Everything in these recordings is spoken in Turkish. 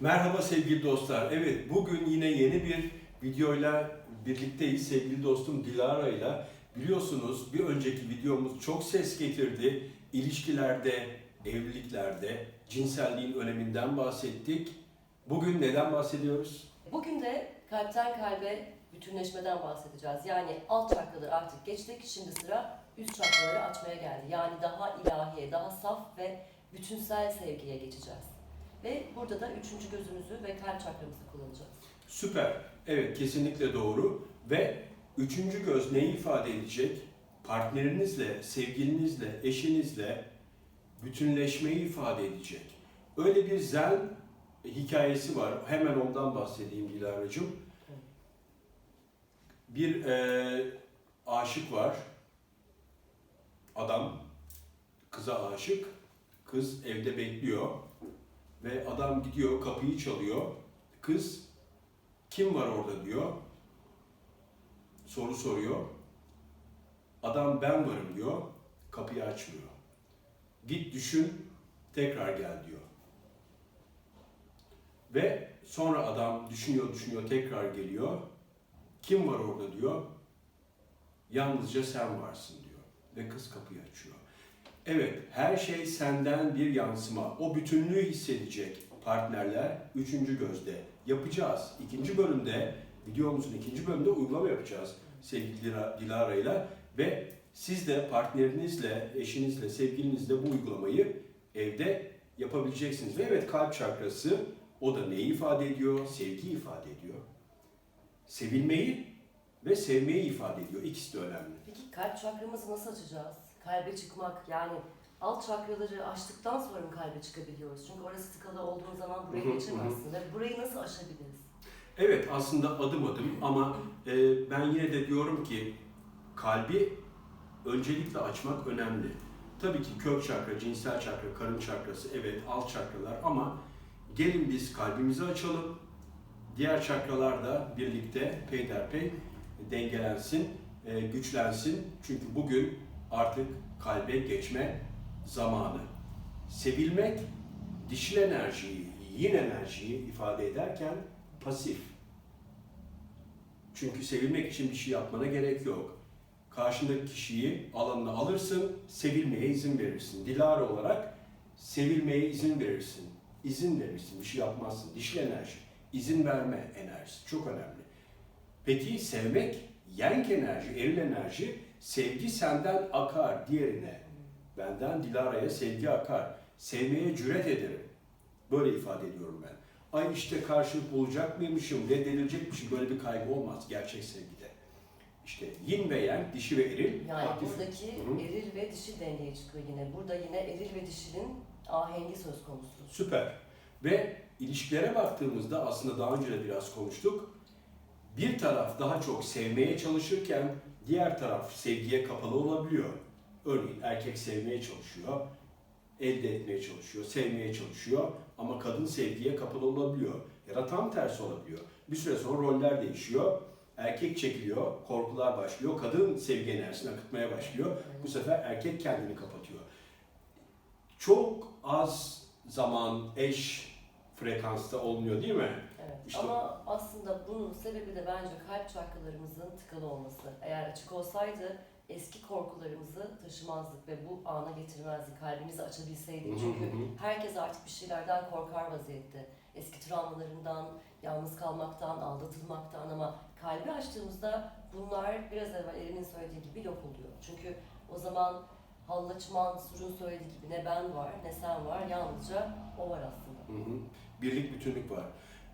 Merhaba sevgili dostlar. Evet bugün yine yeni bir videoyla birlikteyiz sevgili dostum Dilara ile. Biliyorsunuz bir önceki videomuz çok ses getirdi. İlişkilerde, evliliklerde cinselliğin öneminden bahsettik. Bugün neden bahsediyoruz? Bugün de kalpten kalbe bütünleşmeden bahsedeceğiz. Yani alt çakraları artık geçtik. Şimdi sıra üst çakraları açmaya geldi. Yani daha ilahiye, daha saf ve bütünsel sevgiye geçeceğiz. Ve burada da üçüncü gözümüzü ve kalp çakramızı kullanacağız. Süper. Evet kesinlikle doğru. Ve üçüncü göz neyi ifade edecek? Partnerinizle, sevgilinizle, eşinizle bütünleşmeyi ifade edecek. Öyle bir zen hikayesi var. Hemen ondan bahsedeyim Dilara'cığım. Bir e, aşık var. Adam kıza aşık. Kız evde bekliyor. Ve adam gidiyor kapıyı çalıyor. Kız kim var orada diyor. Soru soruyor. Adam ben varım diyor. Kapıyı açmıyor. Git düşün, tekrar gel diyor. Ve sonra adam düşünüyor düşünüyor tekrar geliyor. Kim var orada diyor. Yalnızca sen varsın diyor. Ve kız kapıyı açıyor. Evet, her şey senden bir yansıma. O bütünlüğü hissedecek partnerler üçüncü gözde. Yapacağız. İkinci bölümde, videomuzun ikinci bölümünde uygulama yapacağız sevgili Dila- Dilara ile. Ve siz de partnerinizle, eşinizle, sevgilinizle bu uygulamayı evde yapabileceksiniz. Ve evet kalp çakrası o da neyi ifade ediyor? Sevgi ifade ediyor. Sevilmeyi ve sevmeyi ifade ediyor. İkisi de önemli. Peki kalp çakramızı nasıl açacağız? Kalbe çıkmak yani alt çakraları açtıktan sonra mı kalbe çıkabiliyoruz? Çünkü orası tıkalı olduğu zaman hı, geçemezsin. Burayı nasıl aşabiliriz? Evet aslında adım adım ama e, ben yine de diyorum ki kalbi öncelikle açmak önemli. Tabii ki kök çakra, cinsel çakra, karın çakrası evet alt çakralar ama gelin biz kalbimizi açalım. Diğer çakralar da birlikte peyderpey dengelensin, e, güçlensin. Çünkü bugün artık kalbe geçme zamanı. Sevilmek dişil enerjiyi, yin enerjiyi ifade ederken pasif. Çünkü sevilmek için bir şey yapmana gerek yok. Karşındaki kişiyi alanına alırsın, sevilmeye izin verirsin. Dilara olarak sevilmeye izin verirsin. İzin verirsin, bir şey yapmazsın. Dişil enerji, izin verme enerjisi çok önemli. Peki sevmek, yenk enerji, eril enerji, sevgi senden akar diğerine. Benden Dilara'ya sevgi akar. Sevmeye cüret ederim. Böyle ifade ediyorum ben. Ay işte karşılık bulacak mıymışım, reddedilecekmişim böyle bir kaygı olmaz gerçek sevgide. İşte yin ve yang, dişi ve eril, Yani aktif. buradaki Hı eril ve dişil dengeye çıkıyor yine. Burada yine eril ve dişilin ahengi söz konusu. Süper. Ve ilişkilere baktığımızda aslında daha önce de biraz konuştuk. Bir taraf daha çok sevmeye çalışırken diğer taraf sevgiye kapalı olabiliyor. Örneğin erkek sevmeye çalışıyor, elde etmeye çalışıyor, sevmeye çalışıyor ama kadın sevgiye kapalı olabiliyor. Ya da tam tersi olabiliyor. Bir süre sonra roller değişiyor. Erkek çekiliyor, korkular başlıyor. Kadın sevgi enerjisini akıtmaya başlıyor. Bu sefer erkek kendini kapatıyor. Çok az zaman eş frekansta olmuyor değil mi? Evet. İşte- Ama aslında bunun sebebi de bence kalp çakralarımızın tıkalı olması. Eğer açık olsaydı eski korkularımızı taşımazdık ve bu ana getirmezdik. Kalbimizi açabilseydik. Çünkü herkes artık bir şeylerden korkar vaziyette. Eski travmalarından, yalnız kalmaktan, aldatılmaktan ama kalbi açtığımızda bunlar biraz evvel Eren'in söylediği gibi yok oluyor. Çünkü o zaman Hallaçman Sur'un söylediği gibi ne ben var ne sen var yalnızca o var aslında. Hı hı. Birlik, bütünlük var.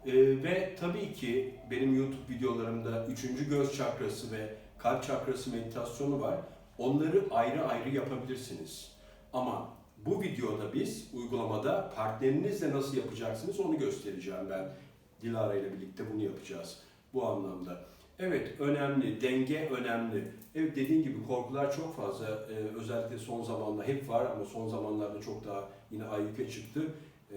Ee, ve tabii ki benim YouTube videolarımda üçüncü göz çakrası ve kalp çakrası meditasyonu var. Onları ayrı ayrı yapabilirsiniz. Ama bu videoda biz uygulamada partnerinizle nasıl yapacaksınız onu göstereceğim ben. Dilara ile birlikte bunu yapacağız bu anlamda. Evet önemli, denge önemli. Evet dediğin gibi korkular çok fazla. Ee, özellikle son zamanlarda hep var ama son zamanlarda çok daha yine ayyuka çıktı. Ee,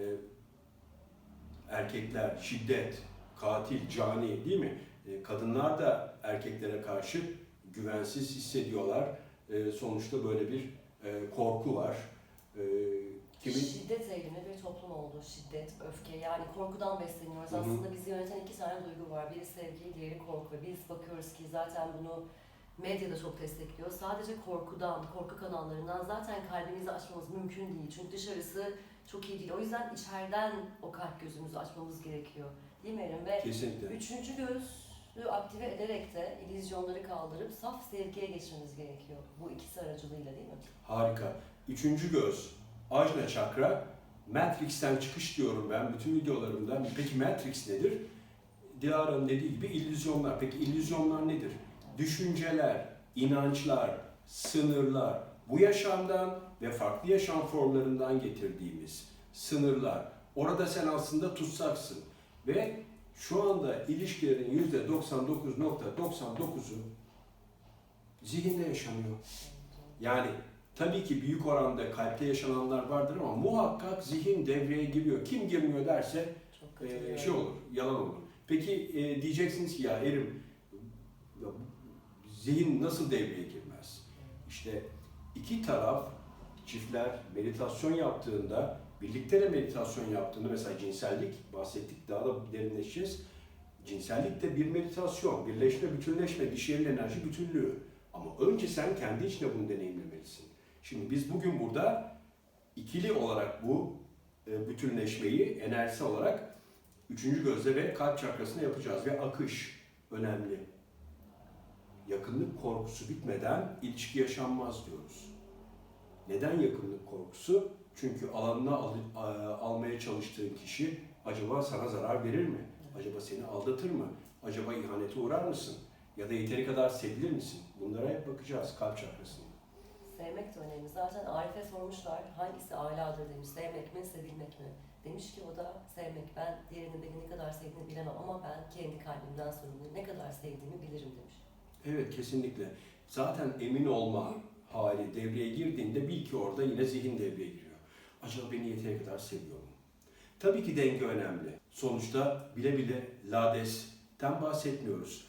erkekler şiddet, katil, cani değil mi? E, Kadınlar da erkeklere karşı güvensiz hissediyorlar. E, Sonuçta böyle bir e, korku var. Kimin? Şiddet eğilimli bir toplum oldu. Şiddet, öfke yani korkudan besleniyoruz. Hı hı. Aslında bizi yöneten iki tane duygu var. Biri sevgi, diğeri korku. Biz bakıyoruz ki zaten bunu medya da çok destekliyor. Sadece korkudan, korku kanallarından zaten kalbimizi açmamız mümkün değil. Çünkü dışarısı çok iyi değil. O yüzden içeriden o kalp gözümüzü açmamız gerekiyor. Değil mi Erin? Ve Kesinlikle. Üçüncü gözü aktive ederek de illüzyonları kaldırıp saf sevgiye geçmemiz gerekiyor. Bu ikisi aracılığıyla değil mi? Harika. Üçüncü göz, Ajna Çakra. Matrix'ten çıkış diyorum ben bütün videolarımda. Peki Matrix nedir? Dilara'nın dediği gibi illüzyonlar. Peki illüzyonlar nedir? Düşünceler, inançlar, sınırlar, bu yaşamdan ve farklı yaşam formlarından getirdiğimiz sınırlar. Orada sen aslında tutsaksın. Ve şu anda ilişkilerin %99.99'u zihinde yaşanıyor. Yani tabii ki büyük oranda kalpte yaşananlar vardır ama muhakkak zihin devreye giriyor. Kim girmiyor derse e, şey olur, yalan olur. Peki e, diyeceksiniz ki ya Erim, zihin nasıl devreye girmez? İşte iki taraf, çiftler meditasyon yaptığında, birlikte de meditasyon yaptığında mesela cinsellik bahsettik daha da derinleşeceğiz. Cinsellik de bir meditasyon, birleşme, bütünleşme, dişiyerin enerji bütünlüğü. Ama önce sen kendi içinde bunu deneyimlemelisin. Şimdi biz bugün burada ikili olarak bu e, bütünleşmeyi enerjisi olarak üçüncü gözle ve kalp çakrasında yapacağız ve akış önemli. Yakınlık korkusu bitmeden ilişki yaşanmaz diyoruz. Neden yakınlık korkusu? Çünkü alanına al- a- almaya çalıştığın kişi acaba sana zarar verir mi? Acaba seni aldatır mı? Acaba ihanete uğrar mısın? Ya da yeteri kadar sevilir misin? Bunlara hep bakacağız kalp çakrasında. Sevmek de önemli. Zaten Arif'e sormuşlar hangisi âladır demiş. Sevmek mi, sevilmek mi? Demiş ki o da sevmek. Ben diğerinin beni ne kadar sevdiğini bilemem ama ben kendi kalbimden sorumluyum. Ne kadar sevdiğimi bilirim demiş. Evet kesinlikle. Zaten emin olma hali devreye girdiğinde bil ki orada yine zihin devreye giriyor. Acaba beni yeteri kadar seviyor mu? Tabii ki denge önemli. Sonuçta bile bile ladesten bahsetmiyoruz.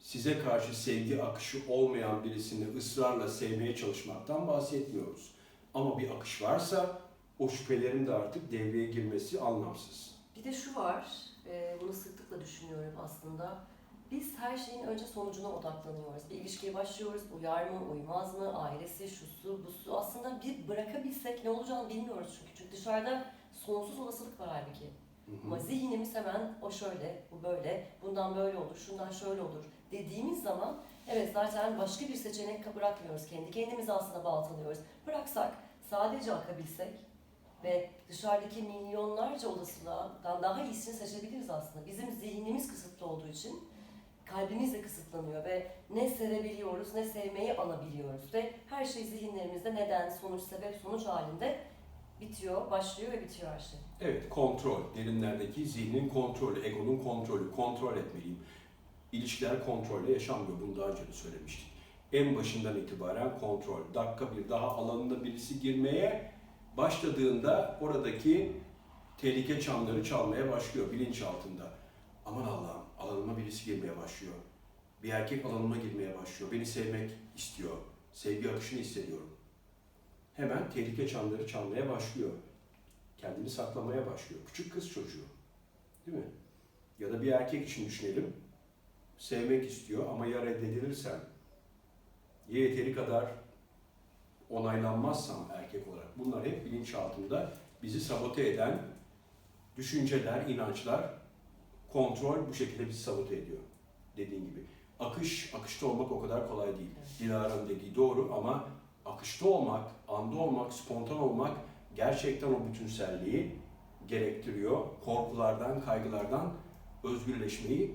Size karşı sevgi akışı olmayan birisini ısrarla sevmeye çalışmaktan bahsetmiyoruz. Ama bir akış varsa o şüphelerin de artık devreye girmesi anlamsız. Bir de şu var, e, bunu sıklıkla düşünüyorum aslında. Biz her şeyin önce sonucuna odaklanıyoruz. Bir ilişkiye başlıyoruz, uyar mı, uymaz mı, ailesi, şusu, busu. Aslında bir bırakabilsek ne olacağını bilmiyoruz çünkü. Çünkü dışarıda sonsuz olasılık var halbuki. Hı hı. Ama zihnimiz hemen o şöyle, bu böyle, bundan böyle olur, şundan şöyle olur dediğimiz zaman evet zaten başka bir seçenek bırakmıyoruz. Kendi kendimizi aslında baltalıyoruz. Bıraksak, sadece akabilsek ve dışarıdaki milyonlarca olasılıktan daha iyisini seçebiliriz aslında. Bizim zihnimiz kısıtlı olduğu için kalbimiz de kısıtlanıyor ve ne sevebiliyoruz ne sevmeyi alabiliyoruz ve her şey zihinlerimizde neden, sonuç, sebep, sonuç halinde bitiyor, başlıyor ve bitiyor her şey. Evet, kontrol. Derinlerdeki zihnin kontrolü, egonun kontrolü. Kontrol etmeliyim. İlişkiler kontrolle yaşanmıyor. Bunu daha önce de söylemiştik. En başından itibaren kontrol. Dakika bir daha alanında birisi girmeye başladığında oradaki tehlike çanları çalmaya başlıyor bilinç altında. Aman Allah'ım alanıma birisi girmeye başlıyor. Bir erkek alanıma girmeye başlıyor. Beni sevmek istiyor. Sevgi akışını hissediyorum. Hemen tehlike çanları çalmaya başlıyor kendini saklamaya başlıyor. Küçük kız çocuğu. Değil mi? Ya da bir erkek için düşünelim. Sevmek istiyor ama ya reddedilirsen, ya yeteri kadar onaylanmazsam erkek olarak. Bunlar hep bilinçaltında bizi sabote eden düşünceler, inançlar, kontrol bu şekilde bizi sabote ediyor. Dediğin gibi. Akış, akışta olmak o kadar kolay değil. Dilara'nın dediği doğru ama akışta olmak, anda olmak, spontan olmak gerçekten o bütünselliği gerektiriyor. Korkulardan, kaygılardan özgürleşmeyi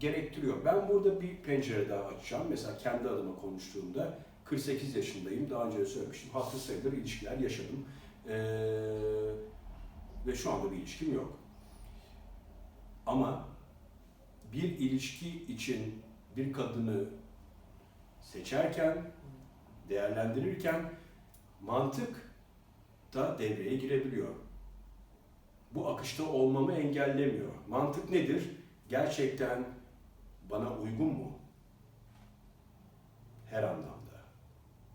gerektiriyor. Ben burada bir pencere daha açacağım. Mesela kendi adıma konuştuğumda 48 yaşındayım. Daha önce söylemiştim. Haklı sayılır ilişkiler yaşadım. Ee, ve şu anda bir ilişkim yok. Ama bir ilişki için bir kadını seçerken, değerlendirirken mantık da devreye girebiliyor. Bu akışta olmamı engellemiyor. Mantık nedir? Gerçekten bana uygun mu? Her anlamda.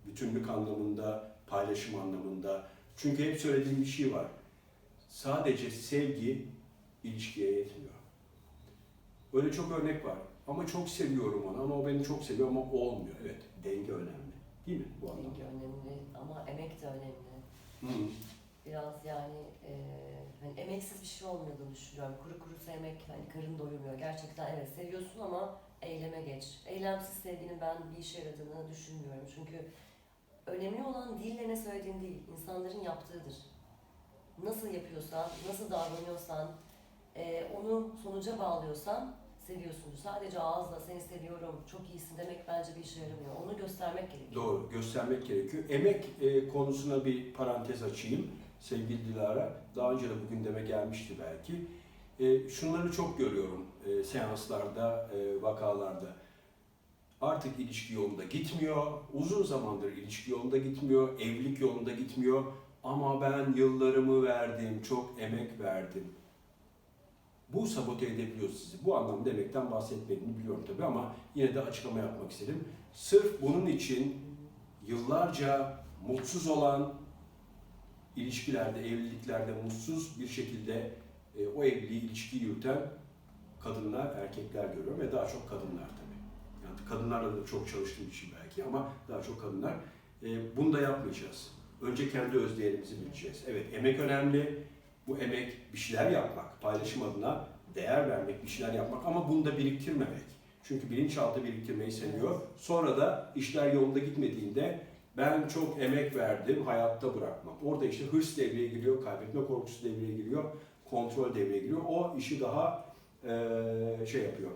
Bütünlük anlamında, paylaşım anlamında, Çünkü hep söylediğim bir şey var. Sadece sevgi ilişkiye yetmiyor. Öyle çok örnek var. Ama çok seviyorum onu ama o beni çok seviyor ama olmuyor. Evet, denge önemli. Değil mi bu anlamda? Denge önemli ama emek de önemli. Hı. Biraz yani e, hani emeksiz bir şey olmadığını düşünüyorum. Kuru kuru sevmek hani karın doyurmuyor. Gerçekten evet seviyorsun ama eyleme geç. Eylemsiz sevginin ben bir işe yaradığını düşünmüyorum. Çünkü önemli olan dille ne söylediğin değil, insanların yaptığıdır. Nasıl yapıyorsan, nasıl davranıyorsan, e, onu sonuca bağlıyorsan seviyorsundur. Sadece ağızla seni seviyorum, çok iyisin demek bence bir işe yaramıyor. Onu göstermek gerekiyor. Doğru, göstermek gerekiyor. Emek e, konusuna bir parantez açayım sevgili Dilara. Daha önce de bu gündeme gelmişti belki. E, şunları çok görüyorum e, seanslarda, e, vakalarda. Artık ilişki yolunda gitmiyor, uzun zamandır ilişki yolunda gitmiyor, evlilik yolunda gitmiyor. Ama ben yıllarımı verdim, çok emek verdim. Bu sabote edebiliyor sizi. Bu anlamda emekten bahsetmediğini biliyorum tabii ama yine de açıklama yapmak istedim. Sırf bunun için yıllarca mutsuz olan ilişkilerde, evliliklerde mutsuz bir şekilde e, o evliliği, ilişkiyi yürüten kadınlar, erkekler görüyorum ve daha çok kadınlar tabii. Yani kadınlarla da çok çalıştığım için belki ama daha çok kadınlar. E, bunu da yapmayacağız. Önce kendi öz değerimizi bileceğiz. Evet, emek önemli. Bu emek bir şeyler yapmak, paylaşım adına değer vermek, bir şeyler yapmak ama bunu da biriktirmemek. Çünkü bilinçaltı biriktirmeyi seviyor. Sonra da işler yolunda gitmediğinde ben çok emek verdim, hayatta bırakmam. Orada işte hırs devreye giriyor, kaybetme korkusu devreye giriyor, kontrol devreye giriyor. O işi daha eee, şey yapıyor.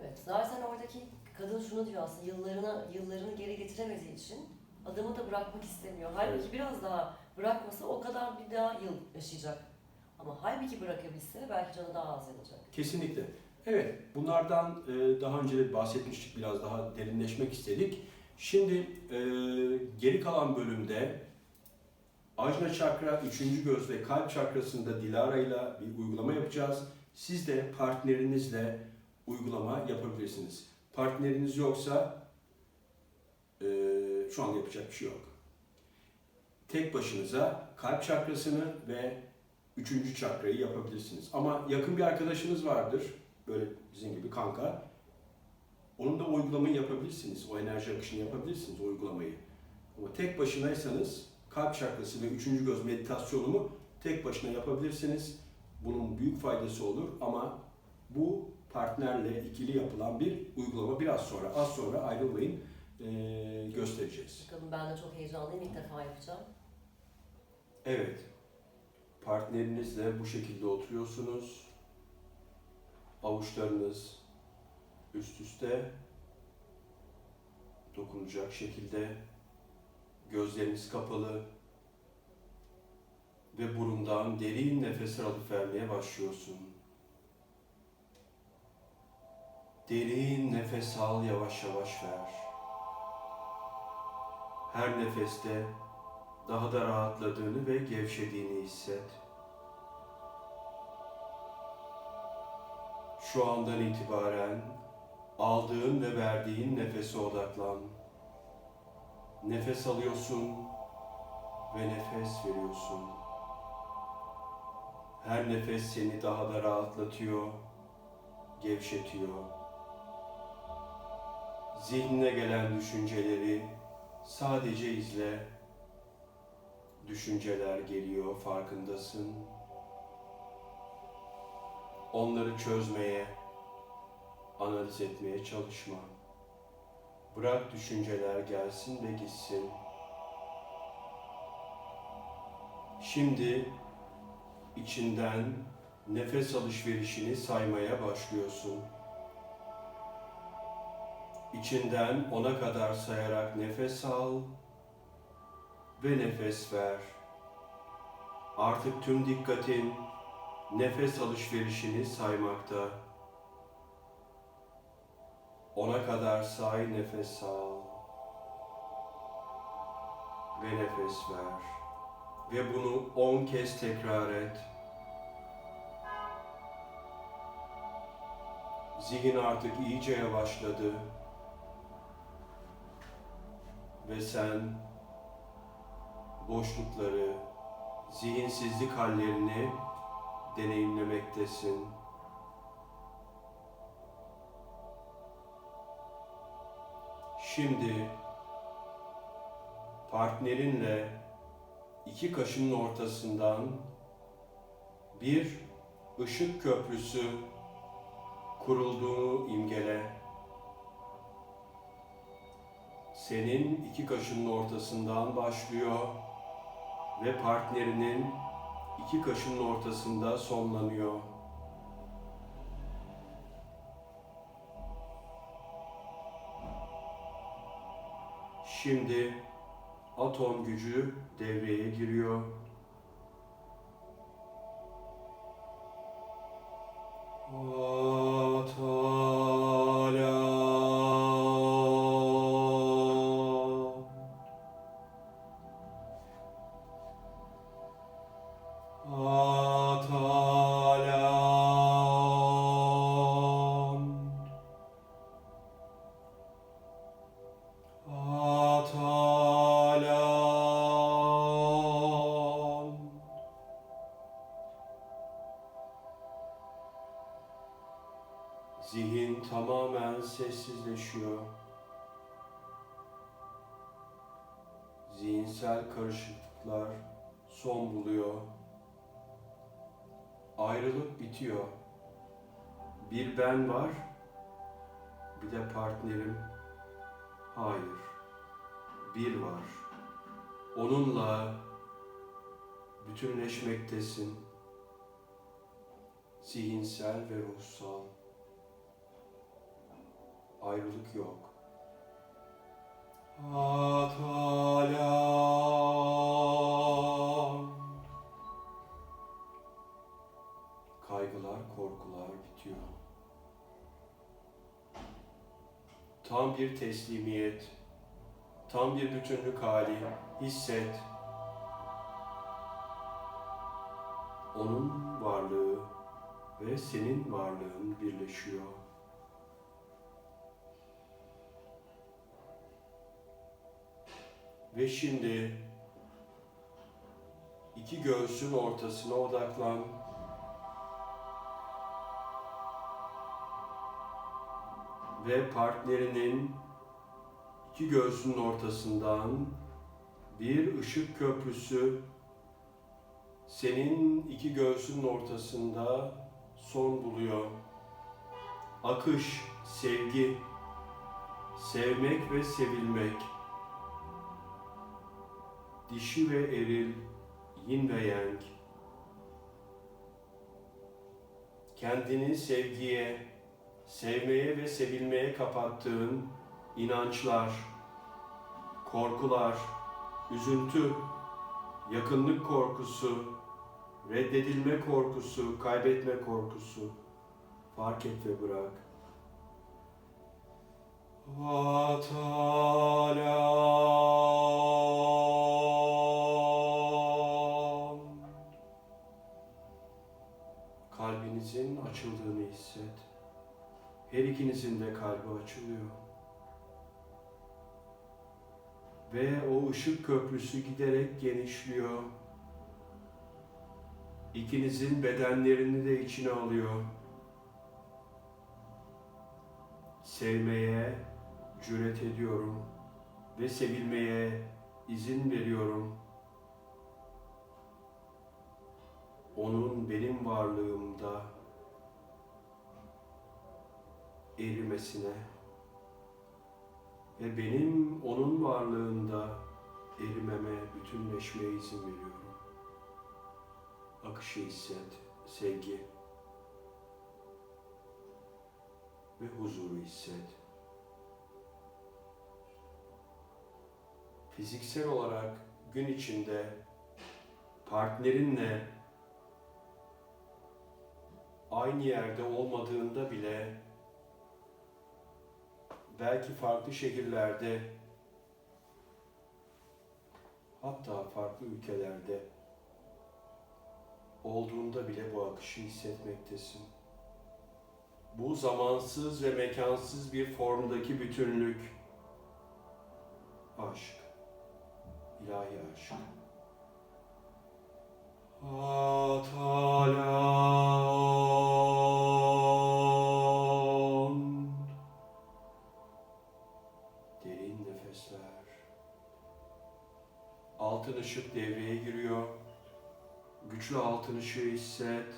Evet, zaten oradaki kadın şunu diyor aslında yıllarını yıllarını geri getiremediği için adamı da bırakmak istemiyor. Halbuki Evet. biraz daha bırakmasa o kadar bir daha yıl yaşayacak. Ama halbuki bırakabilse belki canı daha az yanacak. Kesinlikle. Evet, bunlardan e, daha önce de bahsetmiştik, biraz daha derinleşmek istedik. Şimdi e, geri kalan bölümde Ajna Çakra, üçüncü göz ve kalp çakrasında Dilara ile bir uygulama yapacağız. Siz de partnerinizle uygulama yapabilirsiniz. Partneriniz yoksa e, şu an yapacak bir şey yok. Tek başınıza kalp çakrasını ve üçüncü çakrayı yapabilirsiniz. Ama yakın bir arkadaşınız vardır, böyle bizim gibi kanka. Onun da uygulamayı yapabilirsiniz. O enerji akışını yapabilirsiniz, uygulamayı. Ama tek başınaysanız kalp çakrası ve üçüncü göz meditasyonunu tek başına yapabilirsiniz. Bunun büyük faydası olur ama bu partnerle ikili yapılan bir uygulama. Biraz sonra, az sonra ayrılmayın göstereceğiz. Bakalım ben de çok heyecanlıyım ilk defa yapacağım. Evet. Partnerinizle bu şekilde oturuyorsunuz. Avuçlarınız üst üste dokunacak şekilde gözleriniz kapalı ve burundan derin nefes alıp vermeye başlıyorsun. Derin nefes al, yavaş yavaş ver. Her nefeste daha da rahatladığını ve gevşediğini hisset. Şu andan itibaren aldığın ve verdiğin nefese odaklan. Nefes alıyorsun ve nefes veriyorsun. Her nefes seni daha da rahatlatıyor, gevşetiyor. Zihnine gelen düşünceleri sadece izle düşünceler geliyor, farkındasın. Onları çözmeye, analiz etmeye çalışma. Bırak düşünceler gelsin ve gitsin. Şimdi içinden nefes alışverişini saymaya başlıyorsun. İçinden ona kadar sayarak nefes al ve nefes ver. Artık tüm dikkatin nefes alışverişini saymakta. Ona kadar say, nefes al ve nefes ver. Ve bunu on kez tekrar et. Zihin artık iyice yavaşladı. Ve sen boşlukları, zihinsizlik hallerini deneyimlemektesin. Şimdi partnerinle iki kaşının ortasından bir ışık köprüsü kurulduğunu imgele. Senin iki kaşının ortasından başlıyor ve partnerinin iki kaşının ortasında sonlanıyor. Şimdi atom gücü devreye giriyor. Atala karışıklıklar son buluyor. Ayrılık bitiyor. Bir ben var, bir de partnerim. Hayır, bir var. Onunla bütünleşmektesin. Zihinsel ve ruhsal. Ayrılık yok. Atalam. Kaygılar, korkular bitiyor. Tam bir teslimiyet, tam bir bütünlük hali hisset. Onun varlığı ve senin varlığın birleşiyor. Ve şimdi iki göğsün ortasına odaklan. Ve partnerinin iki göğsünün ortasından bir ışık köprüsü senin iki göğsünün ortasında son buluyor. Akış, sevgi, sevmek ve sevilmek dişi ve eril, yin ve yang. Kendini sevgiye, sevmeye ve sevilmeye kapattığın inançlar, korkular, üzüntü, yakınlık korkusu, reddedilme korkusu, kaybetme korkusu fark et ve bırak. Kalbinizin açıldığını hisset. Her ikinizin de kalbi açılıyor. Ve o ışık köprüsü giderek genişliyor. İkinizin bedenlerini de içine alıyor. Sevmeye cüret ediyorum ve sevilmeye izin veriyorum. Onun benim varlığımda erimesine ve benim onun varlığında erimeme, bütünleşmeye izin veriyorum. Akışı hisset, sevgi ve huzuru hisset. Fiziksel olarak gün içinde partnerinle aynı yerde olmadığında bile belki farklı şehirlerde hatta farklı ülkelerde olduğunda bile bu akışı hissetmektesin. Bu zamansız ve mekansız bir formdaki bütünlük, aşk, ilahi aşk. Atalan. Derin nefesler. Altın ışık devreye giriyor. Güçlü altın ışığı hisset.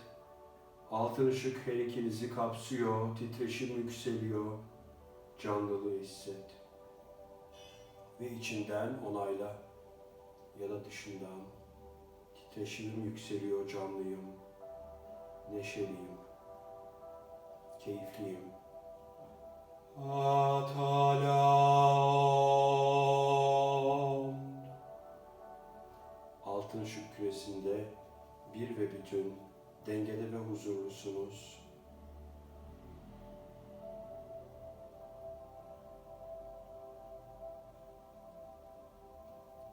Altın ışık her ikinizi kapsıyor. Titreşim yükseliyor. Canlılığı hisset. Ve içinden onayla ya da dışından titreşimim yükseliyor, canlıyım, neşeliyim, keyifliyim. Atalam. Altın küresinde bir ve bütün, dengede ve huzurlusunuz.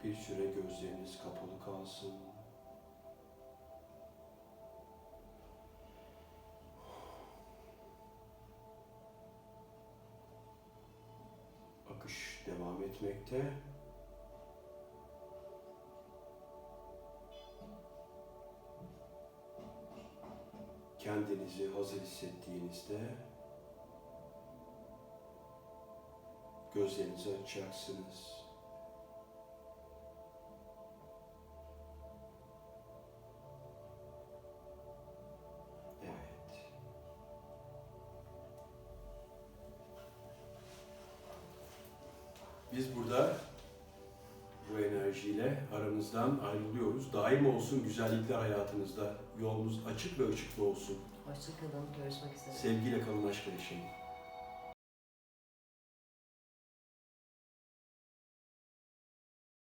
Bir süre gözleriniz kapalı kalsın. Akış devam etmekte. Kendinizi hazır hissettiğinizde gözlerinizi açacaksınız. Aramızdan ayrılıyoruz. Daim olsun güzellikler hayatınızda. Yolunuz açık ve ışıklı olsun. Hoşçakalın. Görüşmek üzere. Sevgiyle kalın aşkla yaşayın.